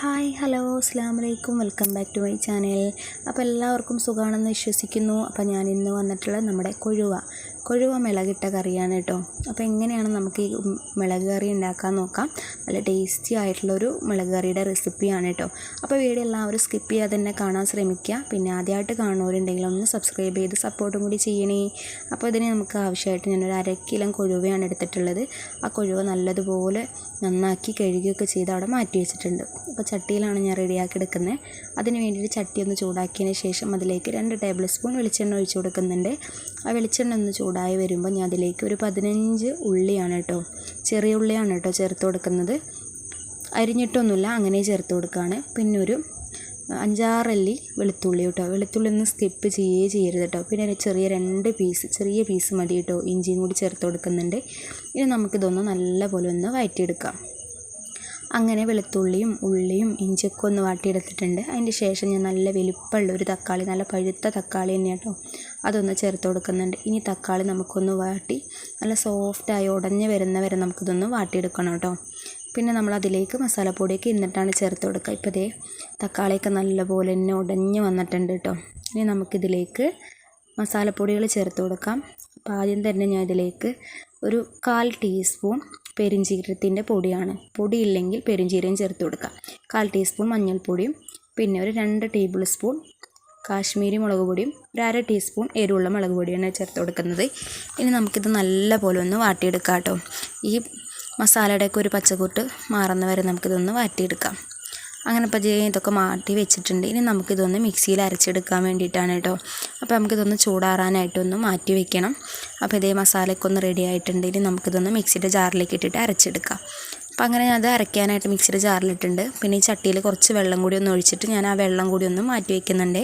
Hi hello അസ്സാം വലൈക്കും welcome back to my channel. അപ്പോൾ എല്ലാവർക്കും സുഖമാണെന്ന് വിശ്വസിക്കുന്നു. അപ്പോൾ ഞാൻ ഇന്ന് വന്നിട്ടുള്ളത് നമ്മുടെ കൊഴുവ. കൊഴുവ മിളകിട്ട കറിയാണ് കേട്ടോ. അപ്പോൾ എങ്ങനെയാണ് നമുക്ക് ഈ മിളക് കറി ഉണ്ടാക്കാൻ നോക്കാം. നല്ല ടേസ്റ്റി ആയിട്ടുള്ളൊരു മിളക് കറിയുടെ റെസിപ്പിയാണ് കേട്ടോ. അപ്പോൾ വീഡിയോ എല്ലാവരും സ്കിപ്പ് ചെയ്യാതെ തന്നെ കാണാൻ ശ്രമിക്കുക. പിന്നെ ആദ്യമായിട്ട് കാണുന്നവരുണ്ടെങ്കിൽ ഒന്ന് സബ്സ്ക്രൈബ് ചെയ്ത് സപ്പോർട്ടും കൂടി ചെയ്യണേ. അപ്പോൾ ഇതിന് നമുക്ക് ആവശ്യമായിട്ട് ഞാനൊരു അരക്കിലം കിലോ കൊഴുവയാണ് എടുത്തിട്ടുള്ളത്. ആ കൊഴുവ നല്ലതുപോലെ നന്നാക്കി കഴുകുകയൊക്കെ ചെയ്ത് അവിടെ മാറ്റി വെച്ചിട്ടുണ്ട്. അപ്പോൾ ചട്ടിയിലാണ് ഞാൻ റെഡിയാക്കി എടുക്കുന്നത് അതിന് വേണ്ടിയിട്ട് ചട്ടി ഒന്ന് ചൂടാക്കിയതിന് ശേഷം അതിലേക്ക് രണ്ട് ടേബിൾ സ്പൂൺ വെളിച്ചെണ്ണ ഒഴിച്ചു കൊടുക്കുന്നുണ്ട്. ആ വെളിച്ചെണ്ണ ഒന്ന് ചൂടായി വരുമ്പോൾ ഞാൻ അതിലേക്ക് ഒരു പതിനഞ്ച് ഉള്ളിയാണ് കേട്ടോ ചെറിയ ഉള്ളിയാണ് കേട്ടോ ചേർത്ത് കൊടുക്കുന്നത്. അരിഞ്ഞിട്ടൊന്നുമില്ല അങ്ങനെ ചേർത്ത് കൊടുക്കുകയാണ്. പിന്നെ ഒരു അഞ്ചാറല്ലി വെളുത്തുള്ളി കേട്ടോ വെളുത്തുള്ളി ഒന്ന് സ്കിപ്പ് ചെയ്യേ ചെയ്യരുത് കേട്ടോ. പിന്നെ ചെറിയ രണ്ട് പീസ് ചെറിയ പീസ് മതി കേട്ടോ ഇഞ്ചിയും കൂടി ചേർത്ത് കൊടുക്കുന്നുണ്ട്. ഇനി നമുക്കിതൊന്ന് നല്ലപോലെ ഒന്ന് വഴറ്റിയെടുക്കാം അങ്ങനെ വെളുത്തുള്ളിയും ഉള്ളിയും ഇഞ്ചിയൊക്കെ ഒന്ന് വാട്ടിയെടുത്തിട്ടുണ്ട്. അതിന്റെ ശേഷം ഞാൻ നല്ല വലിപ്പമുള്ള ഒരു തക്കാളി നല്ല പഴുത്ത തക്കാളി തന്നെ കേട്ടോ അതൊന്ന് ചേർത്ത് കൊടുക്കുന്നുണ്ട്. ഇനി തക്കാളി നമുക്കൊന്ന് വാട്ടി നല്ല സോഫ്റ്റായി ഉടഞ്ഞ് വരുന്ന വരെ നമുക്കിതൊന്ന് വാട്ടിയെടുക്കണം കേട്ടോ. പിന്നെ നമ്മൾ അതിലേക്ക് മസാലപ്പൊടിയൊക്കെ ഇന്നിട്ടാണ് ചേർത്ത് കൊടുക്കുക. ഇപ്പോൾ ഇതേ തക്കാളിയൊക്കെ നല്ലപോലെ തന്നെ ഉടഞ്ഞ് വന്നിട്ടുണ്ട് കേട്ടോ. ഇനി നമുക്കിതിലേക്ക് മസാലപ്പൊടികൾ ചേർത്ത് കൊടുക്കാം. അപ്പോൾ ആദ്യം തന്നെ ഞാൻ ഇതിലേക്ക് ഒരു കാൽ ടീസ്പൂൺ പെരിഞ്ജീരകത്തിന്റെ പൊടിയാണ്. പൊടിയില്ലെങ്കിൽ പെരിഞ്ജീരകം ചേർത്ത് കൊടുക്കാം. കാൽ ടീസ്പൂൺ മഞ്ഞൾപ്പൊടിയും പിന്നെ ഒരു രണ്ട് ടേബിൾ സ്പൂൺ കാശ്മീരി മുളക് പൊടിയും ഒരു അര ടീസ്പൂൺ എരിവുള്ള മുളക് പൊടിയാണ് ചേർത്ത് കൊടുക്കുന്നത്. ഇനി നമുക്കിത് നല്ല പോലെ ഒന്ന് വാട്ടിയെടുക്കാം കേട്ടോ. ഈ മസാലയുടെയൊക്കെ ഒരു പച്ചക്കൂട്ട് മാറുന്ന വരെ നമുക്കിതൊന്ന് വാട്ടിയെടുക്കാം അങ്ങനെ ഇപ്പോൾ ഇതൊക്കെ മാറ്റി വെച്ചിട്ടുണ്ട്. ഇനി നമുക്കിതൊന്ന് മിക്സിയിൽ അരച്ചെടുക്കാൻ വേണ്ടിയിട്ടാണ് കേട്ടോ. അപ്പോൾ നമുക്കിതൊന്ന് ചൂടാറാനായിട്ടൊന്ന് മാറ്റി വെക്കണം. അപ്പോൾ ഇതേ മസാലയൊക്കെ ഒന്ന് റെഡി ആയിട്ടുണ്ട്. ഇനി നമുക്കിതൊന്ന് മിക്സിയുടെ ജാറിലേക്ക് ഇട്ടിട്ട് അരച്ചെടുക്കാം. അപ്പോൾ അങ്ങനെ ഞാൻ അത് അരയ്ക്കാനായിട്ട് മിക്സിയുടെ ജാറിലിട്ടുണ്ട്. പിന്നെ ഈ ചട്ടിയിൽ കുറച്ച് വെള്ളം കൂടി ഒന്ന് ഒഴിച്ചിട്ട് ഞാൻ ആ വെള്ളം കൂടി ഒന്ന് മാറ്റി വയ്ക്കുന്നുണ്ട്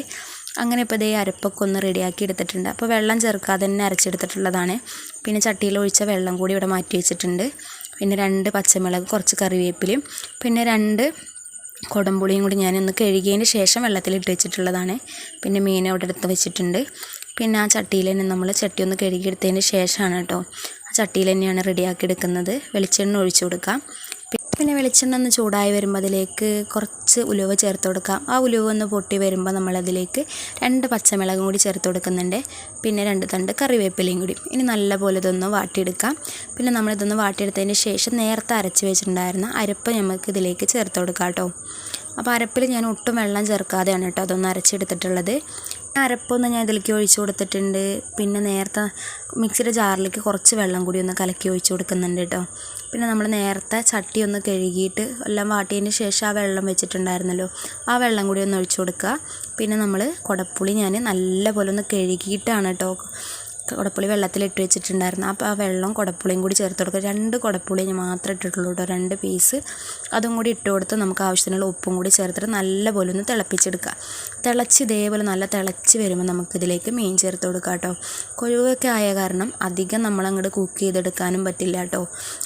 അങ്ങനെ ഇപ്പോൾ ഇതേ അരപ്പൊക്കെ ഒന്ന് റെഡിയാക്കി എടുത്തിട്ടുണ്ട്. അപ്പോൾ വെള്ളം ചേർക്കാതെ തന്നെ അരച്ചെടുത്തിട്ടുള്ളതാണ്. പിന്നെ ചട്ടിയിൽ ഒഴിച്ച വെള്ളം കൂടി ഇവിടെ മാറ്റി വെച്ചിട്ടുണ്ട്. പിന്നെ രണ്ട് പച്ചമുളക് കുറച്ച് കറിവേപ്പിലയും പിന്നെ രണ്ട് കുടംപുളിയും കൂടി ഞാനൊന്ന് കഴുകിയതിന് ശേഷം വെള്ളത്തിൽ ഇട്ട് വെച്ചിട്ടുള്ളതാണ്. പിന്നെ മീൻ അവിടെ എടുത്ത് വെച്ചിട്ടുണ്ട്. പിന്നെ ആ ചട്ടിയിൽ തന്നെ നമ്മൾ ചട്ടി ഒന്ന് കഴുകിയെടുത്തതിന് ശേഷമാണ് കേട്ടോ ആ ചട്ടിയിൽ തന്നെയാണ് റെഡിയാക്കി എടുക്കുന്നത്. വെളിച്ചെണ്ണ ഒഴിച്ചു കൊടുക്കാം. പിന്നെ വെളിച്ചെണ്ണ ഒന്ന് ചൂടായി വരുമ്പോൾ അതിലേക്ക് കുറച്ച് ഉലുവ ചേർത്ത് കൊടുക്കാം. ആ ഉലുവ ഒന്ന് പൊട്ടി വരുമ്പോൾ നമ്മളതിലേക്ക് രണ്ട് പച്ചമുളകും കൂടി ചേർത്ത് കൊടുക്കുന്നുണ്ട്. പിന്നെ രണ്ട് തണ്ട് കറിവേപ്പിലയും കൂടി. ഇനി നല്ലപോലെ ഇതൊന്ന് വാട്ടിയെടുക്കാം. പിന്നെ നമ്മളിതൊന്ന് വാട്ടിയെടുത്തതിന് ശേഷം നേരത്തെ അരച്ച് വെച്ചിട്ടുണ്ടായിരുന്ന അരപ്പ് നമുക്ക് ഇതിലേക്ക് ചേർത്ത് കൊടുക്കാം കേട്ടോ. അപ്പോൾ അരപ്പിൽ ഞാൻ ഒട്ടും വെള്ളം ചേർക്കാതെയാണ് കേട്ടോ അതൊന്ന് അരച്ചെടുത്തിട്ടുള്ളത്. അരപ്പൊന്ന് ഞാൻ ഇതിലേക്ക് ഒഴിച്ചു കൊടുത്തിട്ടുണ്ട്. പിന്നെ നേരത്തെ മിക്സിയുടെ ജാറിലേക്ക് കുറച്ച് വെള്ളം കൂടി ഒന്ന് കലക്കി ഒഴിച്ചു കൊടുക്കുന്നുണ്ട് കേട്ടോ. പിന്നെ നമ്മൾ നേരത്തെ ചട്ടി ഒന്ന് കഴുകിയിട്ട് എല്ലാം വാട്ടിയതിന് ശേഷം ആ വെള്ളം വെച്ചിട്ടുണ്ടായിരുന്നല്ലോ. ആ വെള്ളം കൂടി ഒന്ന് ഒഴിച്ചു കൊടുക്കുക. പിന്നെ നമ്മൾ കുടപ്പുളി ഞാൻ നല്ലപോലെ ഒന്ന് കഴുകിയിട്ടാണ് കേട്ടോ കുടപ്പുളി വെള്ളത്തിലിട്ട് വെച്ചിട്ടുണ്ടായിരുന്നു. അപ്പോൾ ആ വെള്ളവും കുടപ്പുളിയും കൂടി ചേർത്ത് കൊടുക്കുക. രണ്ട് കുടപ്പുളി മാത്രം ഇട്ടിട്ടുള്ളൂ രണ്ട് പീസ് അതും കൂടി ഇട്ട് കൊടുത്ത് നമുക്ക് ആവശ്യത്തിനുള്ള ഉപ്പും കൂടി ചേർത്തിട്ട് നല്ലപോലെ ഒന്ന് തിളപ്പിച്ചെടുക്കുക. തിളച്ച് ഇതേപോലെ നല്ല തിളച്ച് വരുമ്പോൾ നമുക്കിതിലേക്ക് മീൻ ചേർത്ത് കൊടുക്കാം കേട്ടോ. കൊഴുവൊക്കെ ആയ കാരണം അധികം നമ്മളങ്ങോട്ട് കുക്ക് ചെയ്തെടുക്കാനും പറ്റില്ല കേട്ടോ.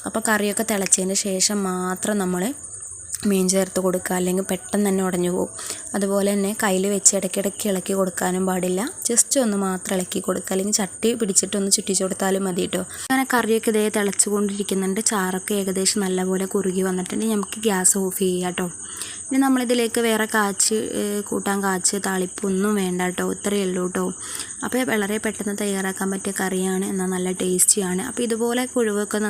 അപ്പോൾ കറിയൊക്കെ തിളച്ചതിന് ശേഷം മാത്രം നമ്മൾ മീൻ ചേർത്ത് കൊടുക്കുക അല്ലെങ്കിൽ പെട്ടെന്ന് തന്നെ ഉടഞ്ഞു പോകും. അതുപോലെ തന്നെ കയ്യിൽ വെച്ച് ഇടയ്ക്കിടയ്ക്ക് ഇളക്കി കൊടുക്കാനും പാടില്ല. ജസ്റ്റ് ഒന്ന് മാത്രം ഇളക്കി കൊടുക്കുക. അല്ലെങ്കിൽ ചട്ടി പിടിച്ചിട്ടൊന്ന് ചുറ്റിച്ചു കൊടുത്താലും മതി കേട്ടോ അങ്ങനെ കറിയൊക്കെ ഇതേ തിളച്ചുകൊണ്ടിരിക്കുന്നുണ്ട്. ചാറൊക്കെ ഏകദേശം നല്ലപോലെ കുറുകി വന്നിട്ടുണ്ടെങ്കിൽ നമുക്ക് ഗ്യാസ് ഓഫ് ചെയ്യാം കേട്ടോ ഇനി നമ്മളിതിലേക്ക് വേറെ കാച്ച് കൂട്ടാൻ കാച്ച് താളിപ്പൊന്നും വേണ്ട കേട്ടോ ഇത്രയേ ഉള്ളൂ കേട്ടോ അപ്പോൾ വളരെ പെട്ടെന്ന് തയ്യാറാക്കാൻ പറ്റിയ കറിയാണ്. എന്നാൽ നല്ല ടേസ്റ്റിയാണ്. അപ്പോൾ ഇതുപോലെ കുഴുവൊക്കെ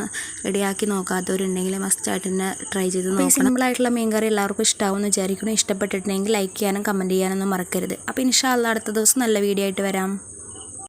റെഡിയാക്കി നോക്കാത്തവരുണ്ടെങ്കിൽ മസ്റ്റായിട്ട് തന്നെ ട്രൈ ചെയ്ത് നോക്കണം. സിമ്പിളായിട്ടുള്ള മീൻ കറി എല്ലാവർക്കും ഇഷ്ടമാവുമെന്ന് വിചാരിക്കണം ഇഷ്ടപ്പെട്ടിട്ടുണ്ടെങ്കിൽ ലൈക്ക് ചെയ്യാനും കമന്റ് ചെയ്യാനൊന്നും മറക്കരുത്. അപ്പോൾ ഇൻഷാല്ല അടുത്ത ദിവസം നല്ല വീഡിയോ ആയിട്ട് വരാം.